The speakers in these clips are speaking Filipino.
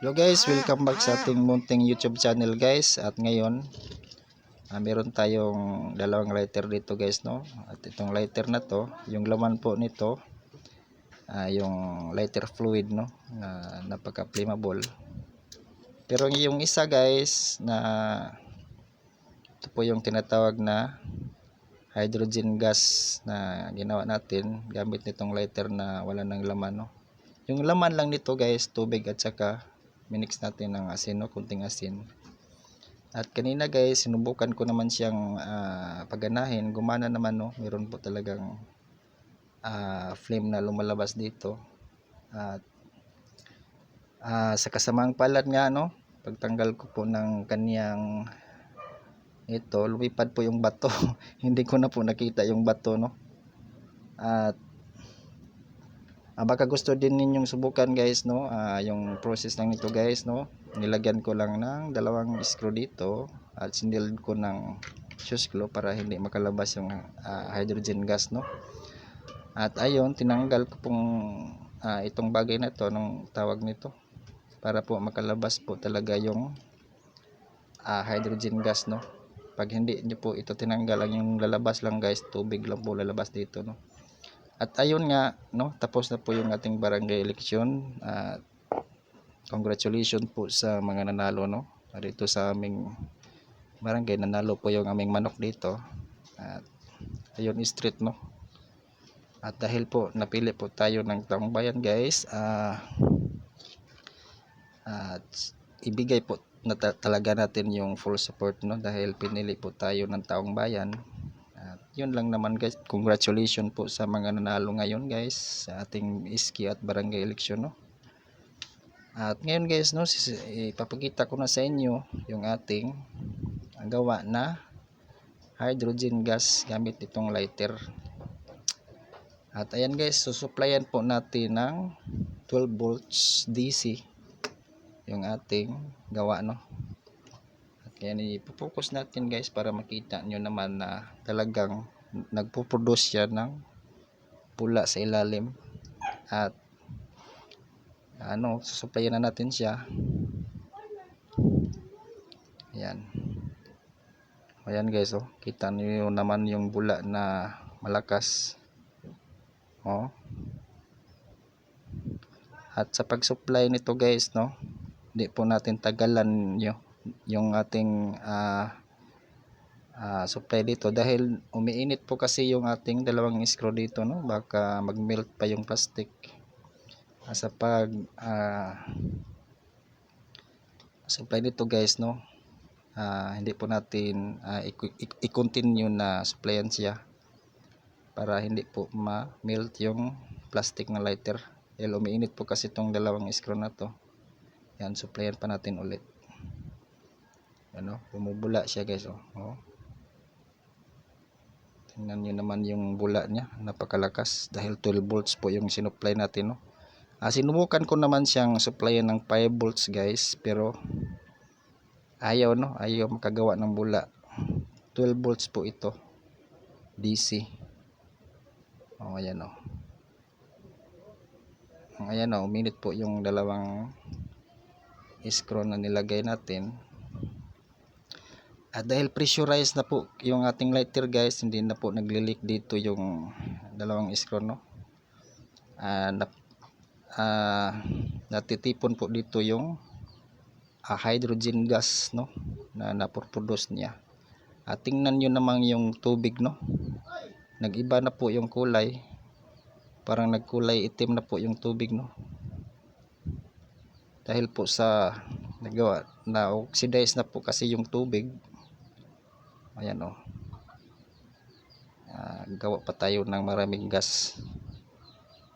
Hello guys, welcome back sa ating munting YouTube channel guys. At ngayon, ah, meron tayong dalawang lighter dito guys no. At itong lighter na to, yung laman po nito, ah, yung lighter fluid no, na napaka flammable. Pero yung isa guys na ito po yung tinatawag na hydrogen gas na ginawa natin gamit nitong lighter na wala ng laman no. Yung laman lang nito guys, tubig at saka minix natin ng asin, no? kunting asin. At kanina guys, sinubukan ko naman siyang ah, paganahin. Gumana naman, no? Meron po talagang ah, flame na lumalabas dito. At ah, sa kasamang palad nga, no? Pagtanggal ko po ng kaniyang ito, lumipad po yung bato. Hindi ko na po nakita yung bato, no? At Ah, baka gusto din ninyong subukan guys no? Ah, yung process lang nito guys no? Nilagyan ko lang ng dalawang screw dito at sindil ko ng fuse glue para hindi makalabas yung ah, hydrogen gas no? At ayun tinanggal ko pong ah, itong bagay na to nung tawag nito? Para po makalabas po talaga yung ah, hydrogen gas no? Pag hindi nyo po ito tinanggal ang yung lalabas lang guys tubig lang po lalabas dito no at ayun nga, no, tapos na po yung ating barangay election. At congratulations po sa mga nanalo, no. Dito sa aming barangay, nanalo po yung aming manok dito. At ayun street, no. At dahil po napili po tayo ng taong bayan, guys, ah at ibigay po na ta- talaga natin yung full support, no, dahil pinili po tayo ng taong bayan yun lang naman guys. Congratulations po sa mga nanalo ngayon guys sa ating iski at barangay election no. At ngayon guys no, ipapakita ko na sa inyo yung ating gawa na hydrogen gas gamit itong lighter. At ayan guys, susuplayan po natin ng 12 volts DC yung ating gawa no. Kaya ipopokus natin guys para makita nyo naman na talagang nagpo-produce siya ng pula sa ilalim at ano, susuplayan na natin siya. Ayan. Ayan guys oh, kita niyo naman yung bula na malakas. Oh. At sa pag-supply nito guys no, hindi po natin tagalan nyo yung ating ah ah, supply dito dahil umiinit po kasi yung ating dalawang screw dito no? Baka mag-melt pa yung plastic. Ah, sa pag ah, supply dito guys no? Ah, hindi po natin i- i-continue na supplyan siya para hindi po ma-melt yung plastic na lighter. Dahil umiinit po kasi itong dalawang screw na to. Yan supplyan pa natin ulit. Ano, bumubula siya guys oh. oh. Tingnan niyo naman yung bula niya, napakalakas dahil 12 volts po yung sinupply natin no. Ah, sinubukan ko naman siyang supplyan ng 5 volts guys, pero ayaw no, ayaw makagawa ng bula. 12 volts po ito. DC. Oh, ayan oh. Ayan oh, minute po yung dalawang screw na nilagay natin. At dahil pressurized na po yung ating lighter guys, hindi na po nagli-leak dito yung dalawang screw no. Ah, na, ah, natitipon po dito yung ah, hydrogen gas no na napoproduce niya. At tingnan niyo naman yung tubig no. Nag-iba na po yung kulay. Parang nagkulay itim na po yung tubig no. Dahil po sa nagawa na oxidize na po kasi yung tubig ayan o Ah, gawa pa tayo ng maraming gas.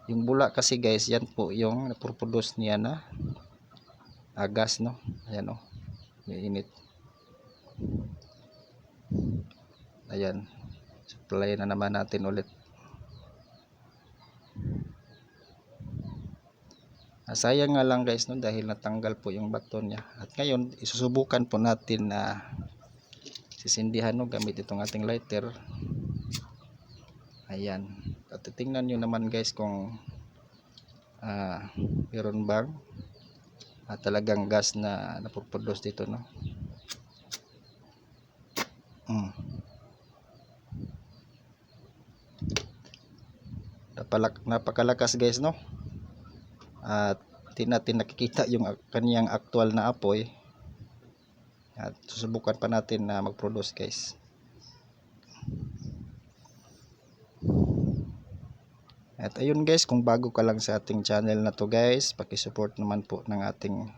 Yung bula kasi guys yan po yung naproproduce niya na ah, gas no? Ayan o may init. Ayan. Supply na naman natin ulit. Ah, sayang nga lang guys no? Dahil natanggal po yung baton niya. At ngayon isusubukan po natin na sisindihan no gamit itong ating lighter. Ayan. At titingnan nyo naman guys kung ah meron bang ah, talagang gas na napoproduce dito no? Mm. Napalak, napakalakas guys no? At di natin nakikita yung kaniyang actual na apoy at susubukan pa natin na mag-produce guys At ayun guys, kung bago ka lang sa ating channel na to guys, paki-support naman po ng ating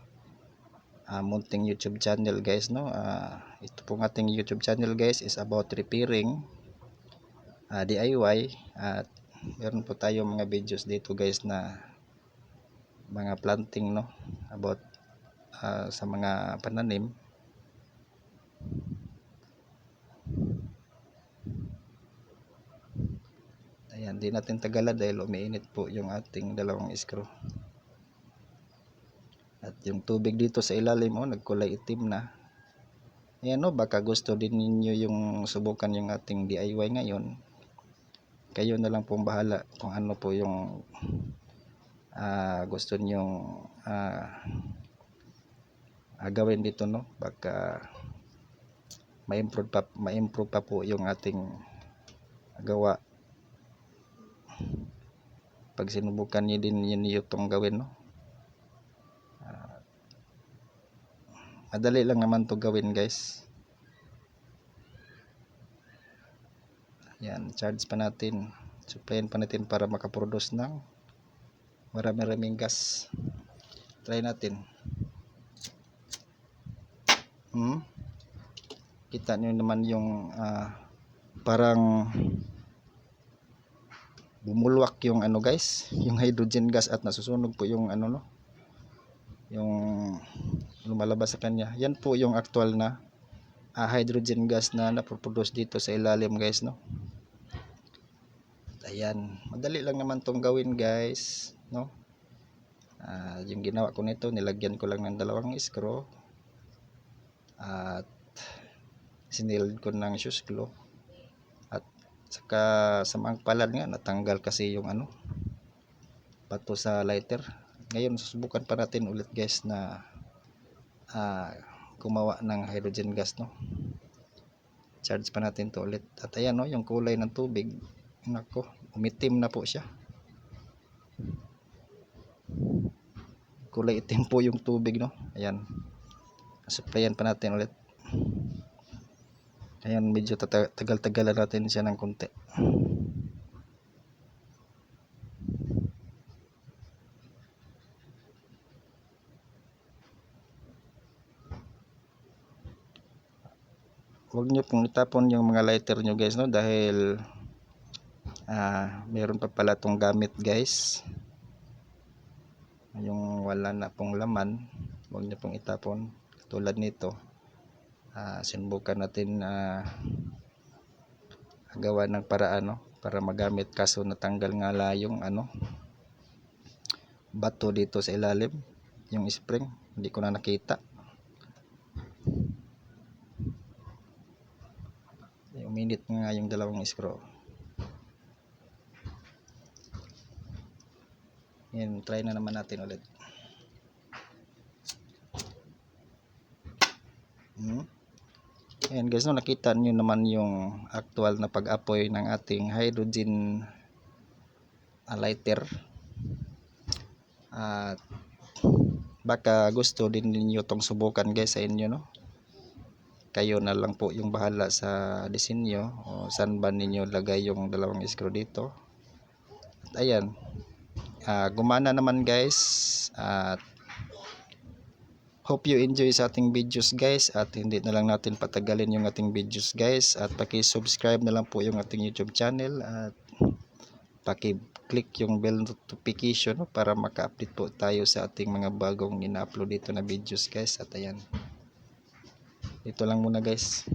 ah, munting YouTube channel guys no. Ah, ito pong ating YouTube channel guys is about repairing ah, DIY at meron po tayong mga videos dito guys na mga planting no about ah, sa mga pananim. Ayan, di natin tagala dahil umiinit po yung ating dalawang screw. At yung tubig dito sa ilalim, oh, nagkulay itim na. Ayan, oh, baka gusto din ninyo yung subukan yung ating DIY ngayon. Kayo na lang pong bahala kung ano po yung ah, gusto nyong ah, ah, gawin dito, no? Baka ma-improve pa, ma-improve pa po yung ating gawa. Pag sinubukan niyo din yun itong gawin no? Ah, madali lang naman to gawin guys. Yan charge pa natin. Supplyan pa natin para makaproduce ng marami-raming gas. Try natin. Hmm? Kita nyo naman yung ah, parang bumulwak yung ano guys yung hydrogen gas at nasusunog po yung ano no? Yung lumalabas sa kanya. Yan po yung actual na ah, hydrogen gas na naproproduce dito sa ilalim guys no? Ayan. Madali lang naman tong gawin guys no? Ah, yung ginawa ko nito nilagyan ko lang ng dalawang screw at sinilid ko ng shoes glue Saka sa mga palad nga natanggal kasi yung ano bato sa lighter. Ngayon susubukan pa natin ulit guys na ah, gumawa ng hydrogen gas no. Charge pa natin to ulit. At ayan no, yung kulay ng tubig. Nako, umitim na po siya. Kulay itim po yung tubig no. Ayan. Supplyan pa natin ulit. Ayan, medyo tagal-tagalan natin siya ng konti. Huwag nyo pong itapon yung mga lighter nyo guys no dahil ah, meron pa pala tong gamit guys. Yung wala na pong laman, huwag nyo pong itapon tulad nito ah sinubukan natin na gawa ng paraan no? Para magamit. Kaso natanggal nga la yung ano bato dito sa ilalim yung spring. Hindi ko na nakita. Uminit nga yung dalawang screw. Yan try na naman natin ulit. Hmm? Ayan guys, no, nakita nyo naman yung actual na pag-apoy ng ating hydrogen ah, lighter. At baka gusto din ninyo tong subukan guys sa inyo no. Kayo na lang po yung bahala sa disenyo o saan ba ninyo lagay yung dalawang screw dito. At ayan, ah, gumana naman guys. At Hope you enjoy sa ating videos guys at hindi na lang natin patagalin yung ating videos guys at paki-subscribe na lang po yung ating YouTube channel at paki-click yung bell notification no, para maka-update po tayo sa ating mga bagong ina-upload dito na videos guys at ayan. Ito lang muna guys